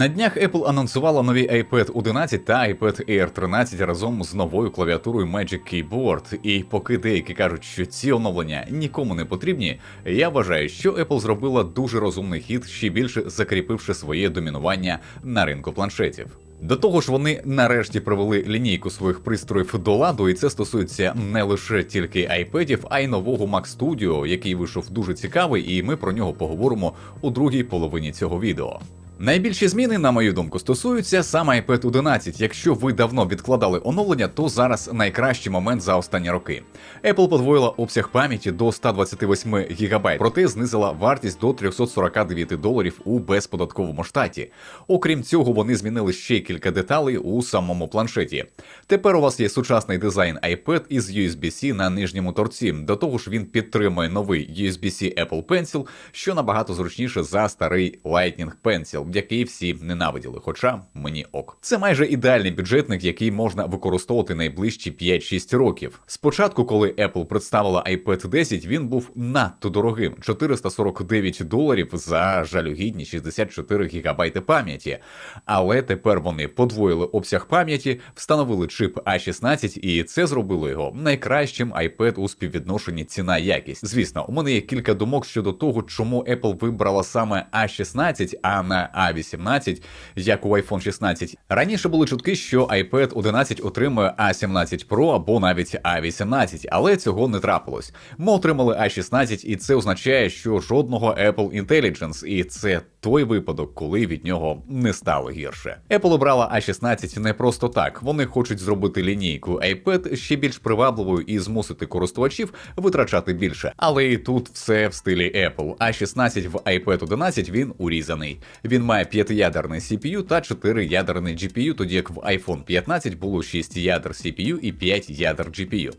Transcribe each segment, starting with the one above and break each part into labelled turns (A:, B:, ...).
A: На днях Apple анонсувала нові iPad 11 та iPad Air 13 разом з новою клавіатурою Magic Keyboard. І поки деякі кажуть, що ці оновлення нікому не потрібні, я вважаю, що Apple зробила дуже розумний хід, ще більше закріпивши своє домінування на ринку планшетів. До того ж, вони нарешті привели лінійку своїх пристроїв до ладу, і це стосується не лише тільки айпедів, а й нового Mac Studio, який вийшов дуже цікавий, і ми про нього поговоримо у другій половині цього відео. Найбільші зміни, на мою думку, стосуються саме iPad 11. Якщо ви давно відкладали оновлення, то зараз найкращий момент за останні роки. Apple подвоїла обсяг пам'яті до 128 ГБ, проте знизила вартість до 349 доларів у безподатковому штаті. Окрім цього, вони змінили ще кілька деталей у самому планшеті. Тепер у вас є сучасний дизайн iPad із USB-C на нижньому торці. До того ж, він підтримує новий USB-C Apple Pencil, що набагато зручніше за старий Lightning Pencil який всі ненавиділи, хоча мені ок. Це майже ідеальний бюджетник, який можна використовувати найближчі 5-6 років. Спочатку, коли Apple представила iPad 10, він був надто дорогим 449 доларів за жалюгідні 64 гігабайти пам'яті. Але тепер вони подвоїли обсяг пам'яті, встановили чип A16, і це зробило його найкращим iPad у співвідношенні ціна якість. Звісно, у мене є кілька думок щодо того, чому Apple вибрала саме A16, а не A18, як у iPhone 16. Раніше були чутки, що iPad 11 отримує A17 Pro або навіть A18, але цього не трапилось. Ми отримали A16, і це означає, що жодного Apple Intelligence, і це той випадок, коли від нього не стало гірше. Apple обрала A16 не просто так. Вони хочуть зробити лінійку iPad ще більш привабливою і змусити користувачів витрачати більше. Але і тут все в стилі Apple. A16 в iPad 11 він урізаний. Він має 5-ядерний CPU та 4-ядерний GPU, тоді як в iPhone 15 було 6 ядер CPU і 5 ядер GPU.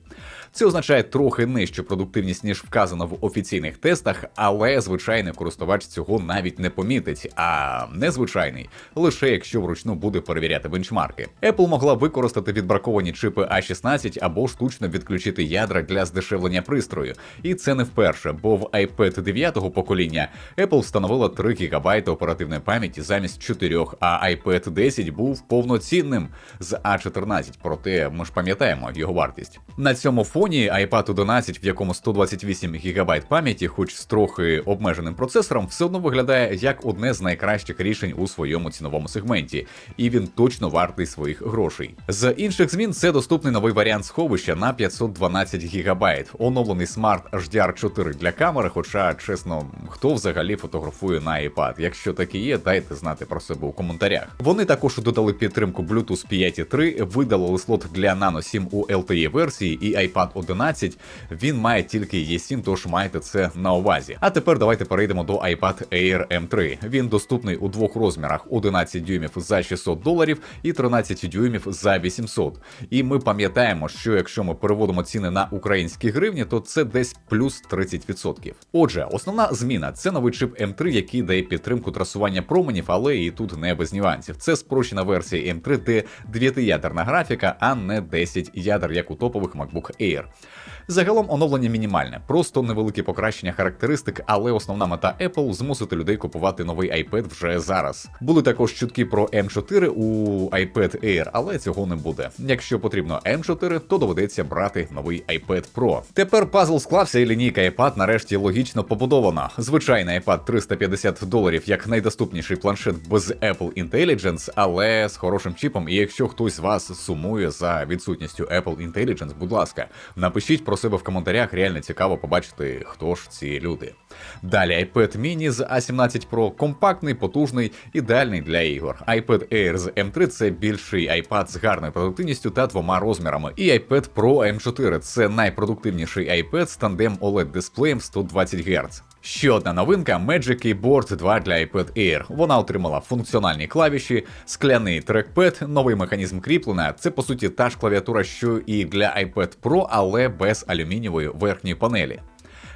A: Це означає трохи нижчу продуктивність, ніж вказано в офіційних тестах, але звичайний користувач цього навіть не помітить, а незвичайний лише якщо вручну буде перевіряти бенчмарки. Apple могла використати відбраковані чипи A16 або штучно відключити ядра для здешевлення пристрою. І це не вперше, бо в iPad 9 покоління Apple встановила 3 ГБ оперативної пам'яті замість 4, а iPad 10 був повноцінним з A14, проте ми ж пам'ятаємо його вартість. На цьому фоні iPad 11, в якому 128 ГБ пам'яті, хоч з трохи обмеженим процесором, все одно виглядає як одне з найкращих рішень у своєму ціновому сегменті, і він точно вартий своїх грошей. З інших змін це доступний новий варіант сховища на 512 ГБ, оновлений Smart HDR 4 для камери. Хоча, чесно, хто взагалі фотографує на iPad? Якщо таке є, дайте знати про себе у коментарях. Вони також додали підтримку Bluetooth 5.3, видалили слот для Nano 7 у LTE версії, і iPad 11 він має тільки E7, тож маєте це на увазі. А тепер давайте перейдемо до iPad Air M3. Він доступний у двох розмірах: 11 дюймів за 600 доларів і 13 дюймів за 800. І ми пам'ятаємо, що якщо ми переводимо ціни на українські гривні, то це десь плюс 30%. Отже, основна зміна це новий чип M3, який дає підтримку трасування променів, але і тут не без нюансів. Це спрощена версія M3, де 9-ядерна графіка, а не 10 ядер, як у топових MacBook Air. пример. Загалом оновлення мінімальне, просто невелике покращення характеристик, але основна мета Apple змусити людей купувати новий iPad вже зараз. Були також чутки про M4 у iPad Air, але цього не буде. Якщо потрібно M4, то доведеться брати новий iPad Pro. Тепер пазл склався, і лінійка iPad нарешті логічно побудована. Звичайний iPad 350 доларів як найдоступніший планшет без Apple Intelligence, але з хорошим чіпом. І якщо хтось з вас сумує за відсутністю Apple Intelligence, будь ласка, напишіть про себе в коментарях. Реально цікаво побачити, хто ж ці люди. Далі iPad mini з A17 Pro компактний, потужний, ідеальний для ігор. iPad Air з M3 це більший iPad з гарною продуктивністю та двома розмірами. І iPad Pro M4 це найпродуктивніший iPad з тандем OLED дисплеєм 120 Гц. Ще одна новинка Magic Keyboard 2 для iPad Air. Вона отримала функціональні клавіші, скляний трекпед, новий механізм кріплення. Це по суті та ж клавіатура, що і для iPad Pro, але без алюмінієвої верхньої панелі.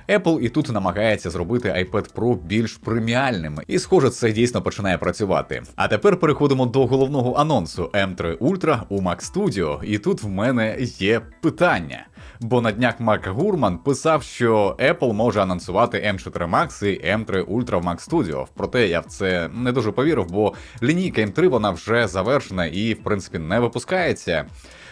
A: Apple і тут намагається зробити iPad Pro більш преміальним, і схоже, це дійсно починає працювати. А тепер переходимо до головного анонсу M3 Ultra у Mac Studio, і тут в мене є питання. Бо на днях Марк Гурман писав, що Apple може анонсувати M4 Max і M3 Ultra в Mac Studio. Проте я в це не дуже повірив, бо лінійка M3 вона вже завершена і, в принципі, не випускається.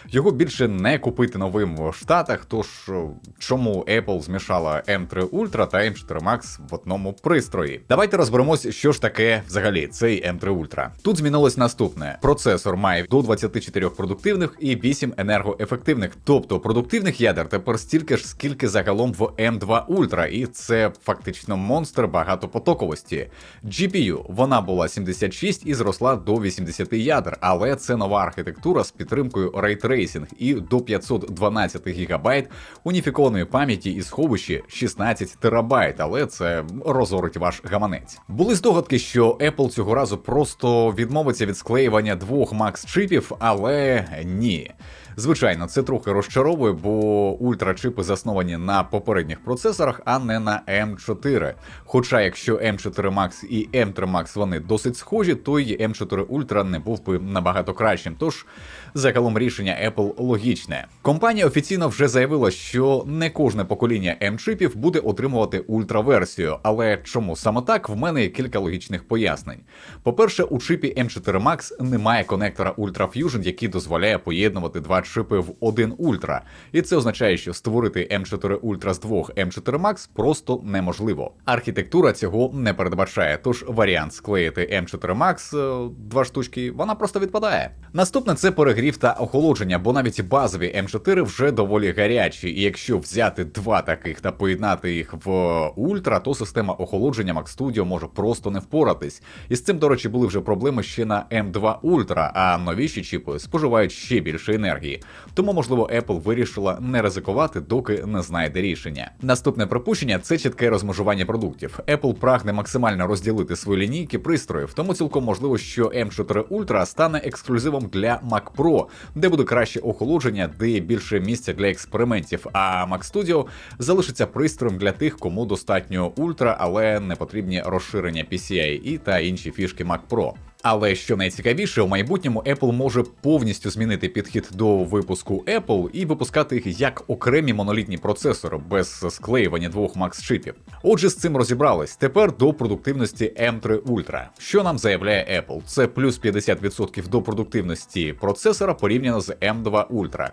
A: Його більше не купити новим в Штатах. Тож чому Apple змішала M3 Ultra та M4 Max в одному пристрої? Давайте розберемось, що ж таке взагалі цей M3 Ultra. Тут змінилось наступне: процесор має до 24 продуктивних і 8 енергоефективних, тобто продуктивних ядер тепер стільки ж, скільки загалом в M2 Ultra, і це фактично монстр багатопотоковості. GPU вона була 76 і зросла до 80 ядер, але це нова архітектура з підтримкою Ray Tracing і до 512 ГБ уніфікованої пам'яті і сховищі 16 терабайт, але це розорить ваш гаманець. Були здогадки, що Apple цього разу просто відмовиться від склеювання двох Max чипів, але ні. Звичайно, це трохи розчаровує, бо ультрачипи засновані на попередніх процесорах, а не на M4. Хоча, якщо M4 Max і M3 Max вони досить схожі, то й M4 Ultra не був би набагато кращим. Тож загалом рішення Apple логічне. Компанія офіційно вже заявила, що не кожне покоління M-чипів буде отримувати ультраверсію. Але чому саме так? В мене є кілька логічних пояснень. По-перше, у чипі M4 Max немає конектора Ultra Fusion, який дозволяє поєднувати два чипи в один Ультра. І це означає, що створити M4 Ultra з двох M4 Max просто неможливо. Архітектура цього не передбачає, тож варіант склеїти M4 Max е, два штучки, вона просто відпадає. Наступне це перегрів та охолодження, бо навіть базові M4 вже доволі гарячі, і якщо взяти два таких та поєднати їх в Ультра, то система охолодження Mac Studio може просто не впоратись. І з цим, до речі, були вже проблеми ще на M2 Ultra, а новіші чіпи споживають ще більше енергії. Тому, можливо, Apple вирішила не ризикувати, доки не знайде рішення. Наступне припущення це чітке розмежування продуктів. Apple прагне максимально розділити свої лінійки пристроїв, тому цілком можливо, що M4 Ultra стане ексклюзивом для Mac Pro, де буде краще охолодження, де є більше місця для експериментів. А Mac Studio залишиться пристроєм для тих, кому достатньо Ultra, але не потрібні розширення PCI та інші фішки Mac Pro. Але що найцікавіше, у майбутньому Apple може повністю змінити підхід до випуску Apple і випускати їх як окремі монолітні процесори без склеювання двох Max чипів. Отже, з цим розібрались. Тепер до продуктивності M3 Ultra. Що нам заявляє Apple? Це плюс 50% до продуктивності процесора порівняно з M2 Ultra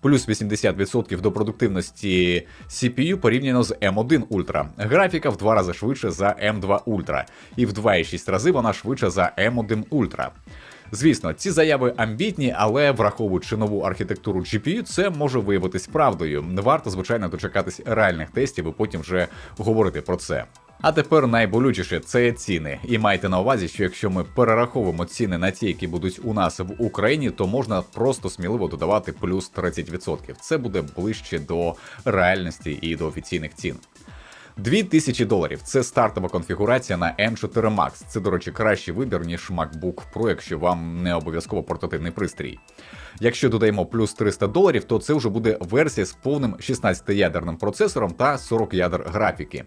A: плюс 80% до продуктивності CPU порівняно з M1 Ultra. Графіка в два рази швидше за M2 Ultra, і в 2,6 рази вона швидше за M1 Ultra. Звісно, ці заяви амбітні, але враховуючи нову архітектуру GPU, це може виявитись правдою. Варто, звичайно, дочекатись реальних тестів і потім вже говорити про це. А тепер найболючіше це ціни. І майте на увазі, що якщо ми перераховуємо ціни на ті, які будуть у нас в Україні, то можна просто сміливо додавати плюс 30%. Це буде ближче до реальності і до офіційних цін. 2000 доларів це стартова конфігурація на M4 Max. Це, до речі, кращий вибір, ніж MacBook Pro, якщо вам не обов'язково портативний пристрій. Якщо додаємо плюс 300 доларів, то це вже буде версія з повним 16-ядерним процесором та 40 ядер графіки.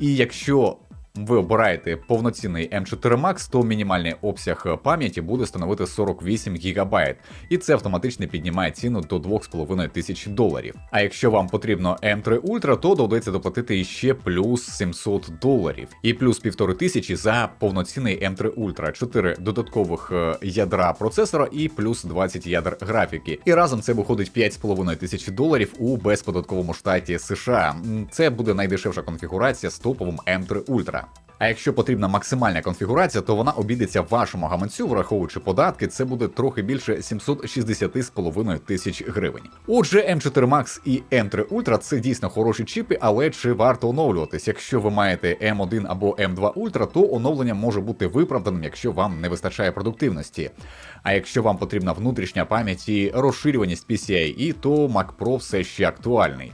A: І якщо ви обираєте повноцінний M4 Max, то мінімальний обсяг пам'яті буде становити 48 ГБ, і це автоматично піднімає ціну до 2,5 тисяч доларів. А якщо вам потрібно M3 Ultra, то доведеться доплатити іще плюс 700 доларів, і плюс півтори тисячі за повноцінний M3 Ultra, 4 додаткових е, ядра процесора і плюс 20 ядер графіки. І разом це виходить 5,5 тисяч доларів у безподатковому штаті США. Це буде найдешевша конфігурація з топовим M3 Ultra. А якщо потрібна максимальна конфігурація, то вона обійдеться вашому гаманцю, враховуючи податки, це буде трохи більше 760,5 тисяч гривень. Отже, M4 Max і M3 Ultra це дійсно хороші чіпи, але чи варто оновлюватись? Якщо ви маєте M1 або M2 Ultra, то оновлення може бути виправданим, якщо вам не вистачає продуктивності. А якщо вам потрібна внутрішня пам'ять і розширюваність PCIe, то Mac Pro все ще актуальний.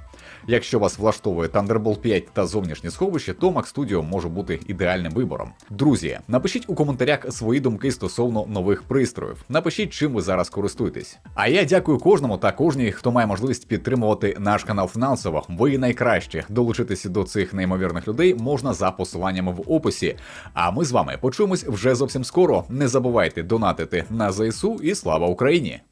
A: Якщо вас влаштовує Thunderbolt 5 та зовнішнє сховище, то Mac Studio може бути ідеальним вибором. Друзі, напишіть у коментарях свої думки стосовно нових пристроїв. Напишіть, чим ви зараз користуєтесь. А я дякую кожному та кожній, хто має можливість підтримувати наш канал фінансово. Ви найкращі. Долучитися до цих неймовірних людей можна за посиланнями в описі. А ми з вами почуємось вже зовсім скоро. Не забувайте донатити на ЗСУ і слава Україні!